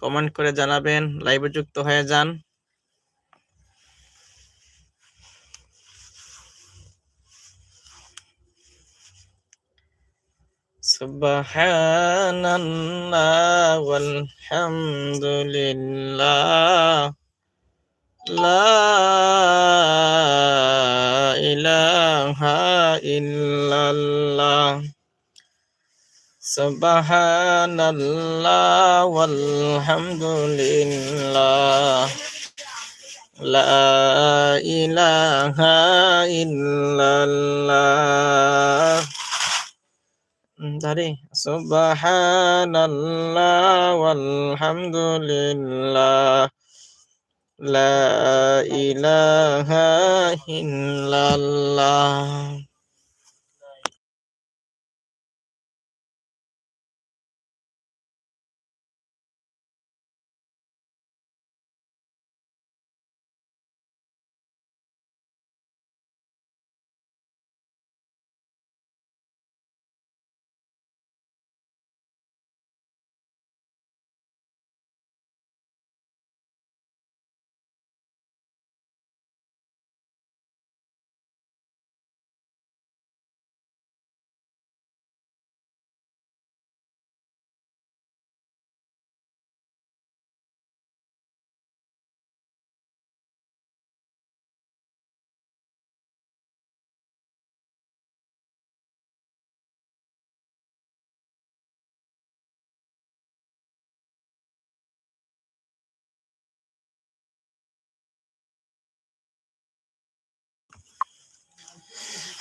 Comment করে জানাবেন লাইভে যুক্ত হয়ে যান। سبحان الله والحمد لله ইলাহা সুবহানাল্লাহ ওয়ালহামদুলিল্লাহ লা ইলাহা ইল্লাল্লাহ ধরে সুবহানাল্লাহ ওয়ালহামদুলিল্লাহ লা ইলাহা ইল্লাল্লাহ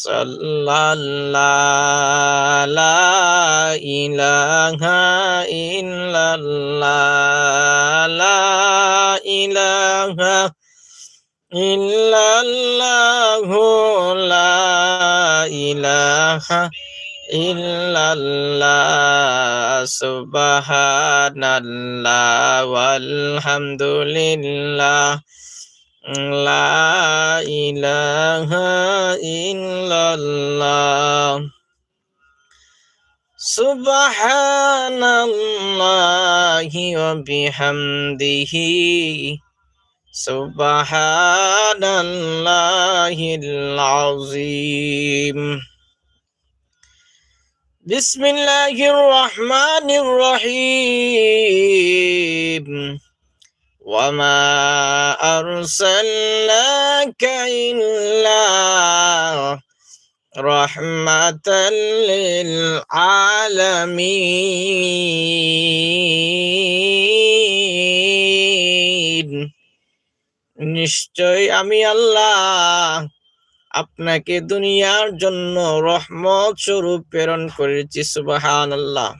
sallallahu la ilaha illallah la ilaha illallahu la ilaha illallah subhanallah walhamdulillah لا إله إلا الله سبحان الله وبحمده سبحان الله العظيم بسم الله الرحمن الرحيم وما أرسلناك إلا رحمة للعالمين নিশ্চয় আমি আল্লাহ আপনাকে দুনিয়ার জন্য রহমত স্বরূপ প্রেরণ করেছি সুবাহান আল্লাহ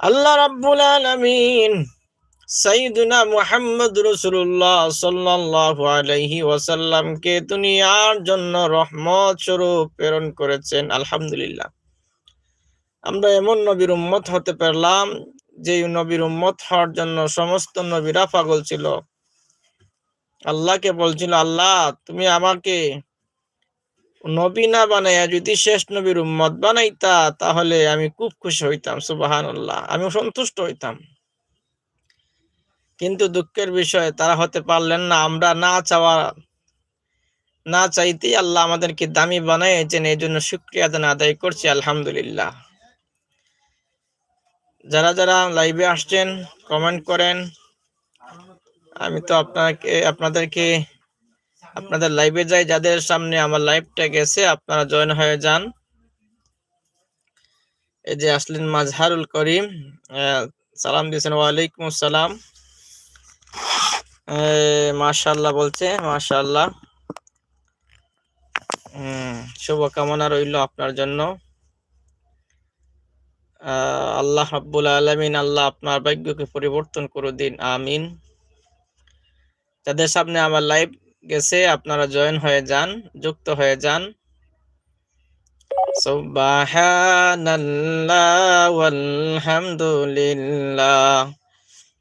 আল্লাহ রাব্বুল আলামিন সাইদুনা মুহাম্মদ রসুল্লাহ ওয়াসাল্লামকে দুনিয়ার জন্য রহমত স্বরূপ প্রেরণ করেছেন, আলহামদুলিল্লাহ। আমরা এমন নবীর উম্মত হতে পারলাম, যে নবীর উম্মত হওয়ার জন্য সমস্ত নবীরা পাগল ছিল। আল্লাহকে বলছিল, আল্লাহ, তুমি আমাকে নবী না বানাইয়া যদি শেষ নবীর উম্মত বানাইতা, তাহলে আমি খুব খুশি হইতাম সুবাহান আল্লাহ আমি সন্তুষ্ট হইতাম। কিন্তু দুঃখের বিষয়, তারা হতে পারলেন না। আমরা না চাওয়া, না চাইতেই আল্লাহ আমাদেরকে দামি বানাইছেন এই জন্য শুক্রিয়া দান আদায় করছি, আলহামদুলিল্লাহ। যারা যারা লাইভে আসছেন কমেন্ট করেন। আমি তো আপনাকে, আপনাদেরকে, আপনাদের লাইভে যাই, যাদের সামনে আমার লাইভটা গেছে, আপনারা জয়েন হয়ে যান। এই যে আসলেন মাজহারুল করিম সালাম দিয়েছেন, ওয়ালাইকুম আসসালাম। মাশাল্লাহ বলছে মাশাল্লাহ শুভকামনা রইল আপনার জন্য। আল্লাহ রাব্বুল আলমিন, আল্লাহ আপনার ভাগ্যকে পরিবর্তন করে দিন, আমিন। যাদের সামনে আমার লাইভ গেছে, আপনারা জয়েন হয়ে যান, যুক্ত হয়ে যান। সুবহানাল্লাহ ওয়ালহামদুলিল্লাহ।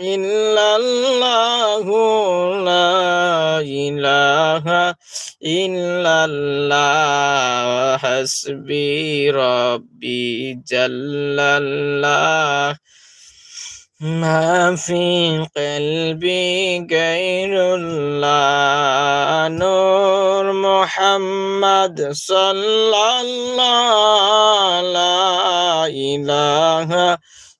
إلا الله لا إله إلا الله حسبي ربي جل ما في قلبي غير الله نور محمد صلى الله لا إله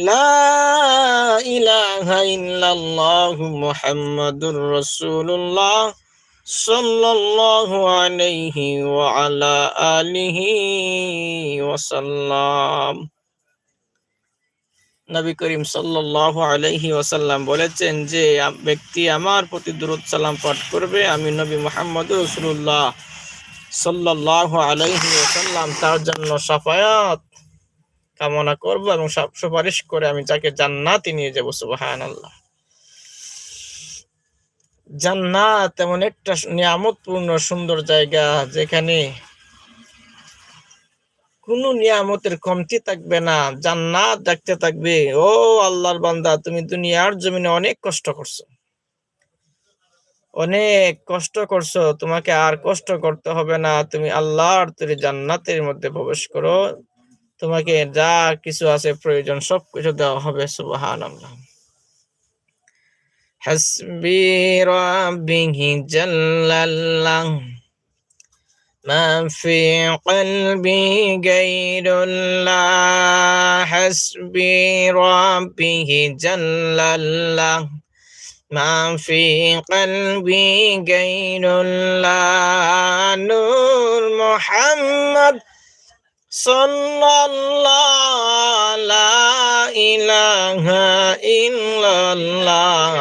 لا إله إلا الله لا إله إلا الله محمد رسول الله সাল্লাল্লাহু আলাইহি ওয়া আলা আলিহি ওয়াসাল্লাম নবী করিম সাল্লাল্লাহু আলাইহি ওয়াসাল্লাম বলেছেন যে ব্যক্তি আমার প্রতি দুরূদ সালাম পাঠ করবে আমি নবী মুহাম্মদ রাসূলুল্লাহ সাল্লাল্লাহু আলাইহি ওয়াসাল্লাম তার জন্য শাফায়াত কামনা করব এবং সব সুপারিশ করে আমি যাকে জান্নাতে নিয়ে যাব, সুবহানাল্লাহ। জান্নাত এমন একটা নিয়ামতপূর্ণ সুন্দর জায়গা যেখানে কোন নিয়ামতের কমতি থাকবে না, জান্নাত দেখতে থাকবে। ও আল্লাহর বান্দা, তুমি দুনিয়ার জমিনে অনেক কষ্ট করছ। অনেক কষ্ট করছ, তোমাকে আর কষ্ট করতে হবে না। তুমি আল্লাহর তৈরি জান্নাতের মধ্যে প্রবেশ করো। তোমাকে যা কিছু আছে প্রয়োজন সব কিছু দেওয়া হবে সুবহানাল্লাহ حسبي ربه جل الله ما في قلبي غير الله حسبي ربه جل الله ما في قلبي غير الله نور محمد صلى الله لا إله إلا الله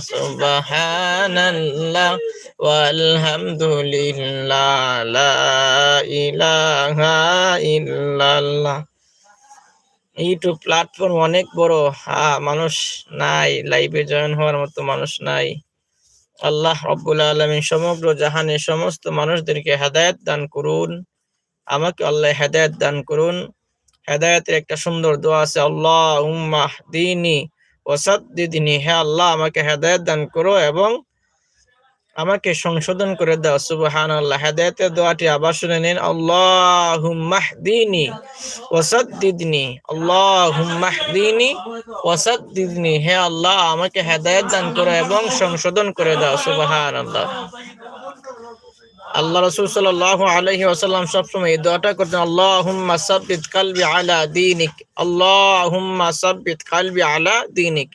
سبحان الله والحمد لله لا إله إلا الله ইউটিউব প্ল্যাটফর্ম অনেক বড় হ্যাঁ মানুষ নাই লাইভে জয়েন হওয়ার মতো মানুষ নাই আল্লাহ রব্বুল আলমী সমগ্র জাহানের সমস্ত মানুষদেরকে হেদায়ত দান করুন আমাকে আল্লাহ হেদায়ত দান করুন। হেদায়তের একটা সুন্দর দোয়া আছে আল্লাহ উম্মাহ দিনী ওসাদ্দিদিনী হে আল্লাহ, আমাকে হেদায়ত দান করো এবং আমাকে সংশোধন করে দাও। সুবহান আল্লাহ হেদায়তের দোয়াটি আবার শুনে নিন আল্লাহ দিনী ওসাদ্দিদিনী আল্লাহ দিনী ওসাদ্দিদিনী হে আল্লাহ, আমাকে হেদায়ত দান করো এবং সংশোধন করে দাও। সুবহান আল্লাহ আল্লাহ রসুল সাল্লাহ আলহি আসাল্লাম সবসময় এই দোয়াটা করতেন আল্লাহ হুম্মা সাব্বিত কালবি আলা দিনিক আল্লাহ হুম্মা সাব্বিত কালবি আলা দিনিক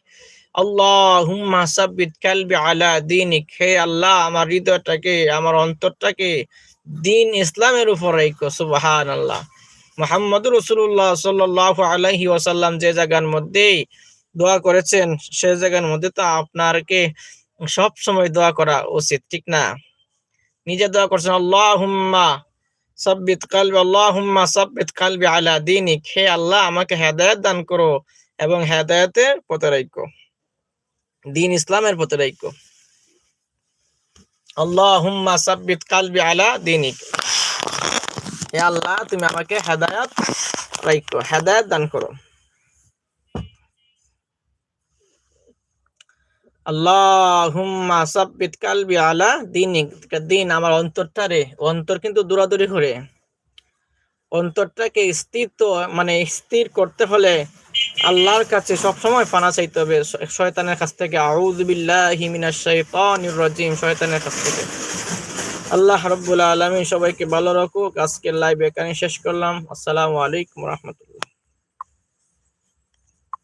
আল্লাহ হুম্মা সাব্বিত কালবি আলা দিনিক, হে আল্লাহ, আমার হৃদয়টাকে, আমার অন্তরটাকে দিন ইসলামের উপর রেখো সুবাহান আল্লাহ মোহাম্মদ রসুল্লাহ সাল্লাহ আলহি ওয়াসাল্লাম যে জায়গার মধ্যে দোয়া করেছেন, সে জায়গার মধ্যে তো আপনারকে সব সময় দোয়া করা উচিত, ঠিক না? নিজে দোয়া করছেন, আল্লাহুম্মা সাব্বিত কালবি, আল্লাহুম্মা সাব্বিত কালবি আলা দিনিক। হে আল্লাহ, আমাকে হেদায়েত দান করো এবং হেদায়েতের পথে রাখো দিন ইসলামের পথে রাখো আল্লাহুম্মা সাব্বিত কালবি আলা দিনিক। হে আল্লাহ, তুমি আমাকে হেদায়েত রাখো হেদায়েত দান করো। আল্লাহুম্মা সাব্বিত কালবি আলা দিনিক দিন আমার অন্তরটা রে, অন্তর কিন্তু দৌড়াদৌড়ি করে। অন্তরটাকে স্থির তো মানে স্থির করতে হলে আল্লাহর কাছে সবসময় পানা চাইতে হবে। শয়তানের কাছ থেকে। আউযু বিল্লাহি মিনাশ শাইতানির রাজিম, শয়তানের কাছ থেকে। আল্লাহ রাব্বুল আলামিন সবাইকে ভালো রাখুক। আজকের লাইভ এখানে শেষ করলাম। আসসালামু আলাইকুম রহমতুল্লাহ।